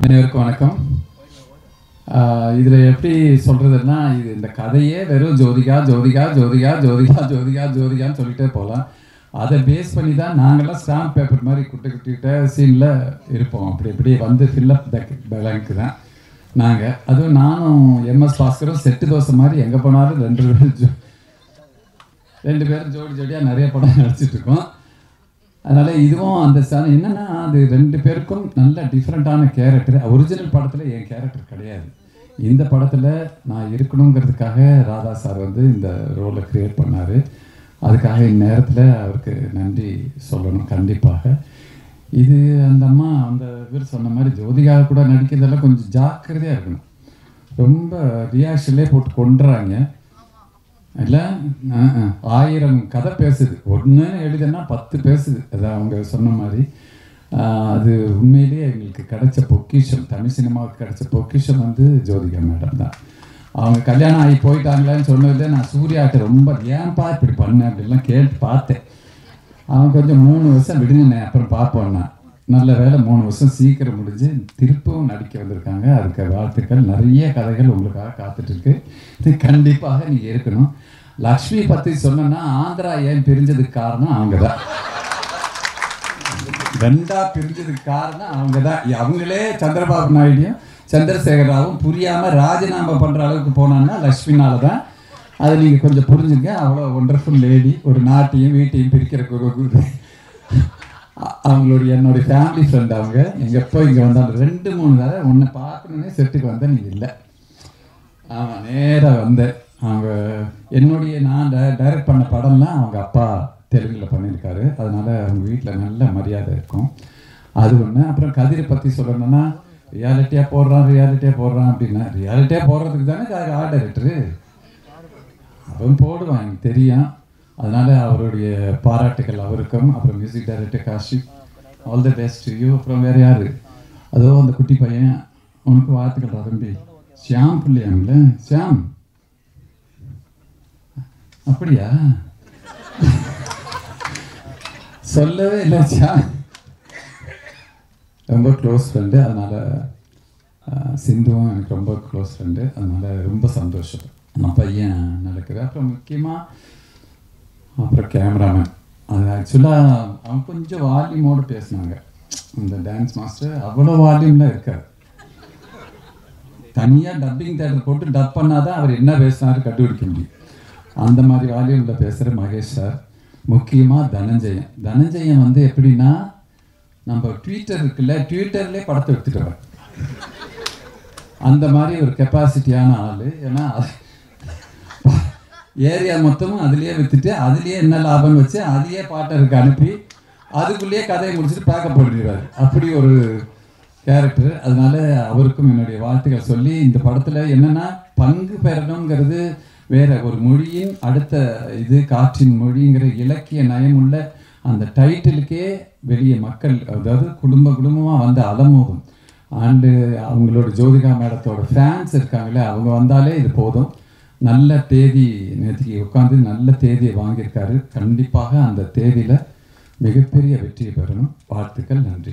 அனைவருக்கும் வணக்கம். இதில் எப்படி சொல்கிறதுன்னா இது இந்த கதையே வெறும் ஜோதிகா ஜோதிகா ஜோதிகா ஜோதிகா ஜோதிகா ஜோதிகான்னு சொல்லிகிட்டே போகலாம். அதை பேஸ் பண்ணி தான் நாங்களாம் ஸ்டாம்ப் பேப்பர் மாதிரி குட்டி குட்டிக்கிட்ட சீனில் இருப்போம். அப்படி இப்படி வந்து ஃபில்லப் த பேங்க்கு தான் நாங்கள் அதுவும் நானும் எம்எஸ் பாஸ்கரும் செட்டு தோசை மாதிரி எங்கே போனாலும் ரெண்டு பேரும் ஜோ- ரெண்டு பேரும் ஜோடி ஜோடியாக நிறைய படம் நடிச்சிட்ருக்கோம் இருக்கோம். அதனால இதுவும் அந்த சாங் என்னன்னா அது ரெண்டு பேருக்கும் நல்ல டிஃப்ரெண்ட்டான கேரக்டர் ஒரிஜினல் படத்தில் என் கேரக்டர் கிடையாது. இந்த படத்தில் நான் இருக்கணுங்கிறதுக்காக ராதா சார் வந்து இந்த ரோலை கிரியேட் பண்ணார். அதுக்காக இந்நேரத்தில் அவருக்கு நன்றி சொல்லணும் கண்டிப்பாக. இது அந்த அம்மா அந்த இவர் சொன்ன மாதிரி ஜோதிகா கூட நடிக்கிறதெல்லாம் கொஞ்சம் ஜாக்கிரதையாக இருக்கணும். ரொம்ப ரியாக்ஷன்லேயே போட்டு கொண்டுறாங்க இல்லை? ஆயிரம் கதை பேசுது. ஒன்று எழுதுனா பத்து பேசுது. அதை அவங்க சொன்ன மாதிரி. அது உண்மையிலேயே எங்களுக்கு கிடைச்ச பொக்கிஷம். தமிழ் சினிமாவுக்கு கிடைச்ச பொக்கிஷம் வந்து ஜோதிகா மேடம் தான். அவங்க கல்யாணம் ஆகி போயிட்டாங்களேன்னு சொன்னது நான் சூர்யாட்ட ரொம்ப ஏன்பா இப்படி பண்ணேன் அப்படிலாம் கேட்டு பார்த்தேன். அவன் கொஞ்சம் மூணு வருஷம் விடுங்கண்ணே அப்புறம் பார்ப்போம்னா நல்ல வேலை மூணு வருஷம் சீக்கிரம் முடிஞ்சு திருப்பவும் நடிக்க வந்திருக்காங்க. அதுக்கு வாழ்த்துக்கள். நிறைய கதைகள் உங்களுக்காக காத்துட்ருக்கு. இது கண்டிப்பாக நீங்கள் இருக்கணும். லக்ஷ்மி பற்றி சொன்னேன்னா ஆந்திரா ஏன் பிரிஞ்சதுக்கு காரணம் அவங்க தான் ரெண்டா பிரிஞ்சதுக்கு காரணம் அவங்க தான் அவங்களே சந்திரபாபு நாயுடியும் சந்திரசேகர் ராவும் புரியாம ராஜினாமா பண்ணுற அளவுக்கு போனான்னா லக்ஷ்மினால தான் அதை நீங்கள் கொஞ்சம் புரிஞ்சுங்க. அவ்வளோ ஒண்டர்ஃபுல் லேடி ஒரு நாட்டையும் வீட்டையும் பிரிக்கிற குரு அவங்களுடைய என்னுடைய ஃபேமிலி ஃப்ரெண்ட் அவங்க எங்க எப்போ இங்கே வந்தாங்க ரெண்டு மூணு தடவை உன்னை பார்க்கணுன்னே செட்டுக்கு வந்தேன் நீ இல்லை. ஆமாம் நேராக வந்தேன் அவங்க என்னுடைய நான் டைரக்ட் பண்ண படம்லாம் அவங்க அப்பா தெலுங்கில் பண்ணியிருக்காரு. அதனால் அவங்க வீட்டில் நல்ல மரியாதை இருக்கும். அது ஒன்று அப்புறம் கதிரை பற்றி சொல்லணும்னா ரியாலிட்டியாக போடுறான் ரியாலிட்டியாக போடுறான் அப்படின்னா ரியாலிட்டியாக போடுறதுக்கு தானே ஆர்ட் டைரக்டரு அவன் போடுவான் எனக்கு தெரியும். அதனால் அவருடைய பாராட்டுகள் அவருக்கும். அப்புறம் music director Kashif all the best you அப்புறம் வேற யாரு? அதோ அந்த குட்டி பையன் உனக்கு வாழ்த்துக்கள் தம்பி. ஷியாம் பிள்ளையாங்கள ஷியாம். அப்படியா? சொல்லவே இல்லை ஷியாம். ரொம்ப க்ளோஸ் ஃப்ரெண்டு அதனால சிந்துவும் எனக்கு ரொம்ப க்ளோஸ் ஃப்ரெண்டு அதனால ரொம்ப சந்தோஷம். நம்ம பையன் நடக்குது அப்புறம் முக்கியமாக அப்புறம் கேமராமேன் அது ஆக்சுவலாக அவன் கொஞ்சம் வால்யூமோடு பேசினாங்க. இந்த டான்ஸ் மாஸ்டர் அவ்வளோ வால்யூமில் இருக்கார். தனியாக டப்பிங் தேட்டர் போட்டு டப் பண்ணால் தான் அவர் என்ன பேசினாரு கண்டுபிடிக்க முடியும். அந்த மாதிரி வால்யூமில் பேசுகிற மகேஷ் சார் முக்கியமாக தனஞ்சயன். தனஞ்சயன் வந்து எப்படின்னா நம்ம ட்விட்டர் இருக்குல்ல ட்விட்டர்லேயே படத்தை எடுத்துட்டு வர அந்த மாதிரி ஒரு கெப்பாசிட்டியான ஆள். ஏன்னா ஏரியா மொத்தமும் அதுலேயே விற்றுட்டு அதுலேயே என்ன லாபம் வச்சு அதையே பாட்டருக்கு அனுப்பி அதுக்குள்ளேயே கதையை முடிச்சுட்டு பேக்கப் பண்ணிடுவார். அப்படி ஒரு கேரக்டர் அதனால அவருக்கும் என்னுடைய வாழ்த்துக்கள் சொல்லி இந்த படத்தில் என்னென்னா பங்கு பெறணுங்கிறது வேற ஒரு மொழியின் அடுத்த இது காற்றின் மொழிங்கிற இலக்கிய நயமுள்ள அந்த டைட்டிலுக்கே வெளியே மக்கள் அதாவது குடும்ப குடும்பமாக வந்து அலமோதும் அண்டு அவங்களோட ஜோதிகா மேடத்தோட ஃபேன்ஸ் இருக்காங்களே அவங்க வந்தாலே இது போதும். நல்ல தேதி நேற்றுக்கு உட்காந்து நல்ல தேதியை வாங்கியிருக்காரு. கண்டிப்பாக அந்த தேதியில் மிகப்பெரிய வெற்றியை பெறணும். வாழ்த்துக்கள் நன்றி.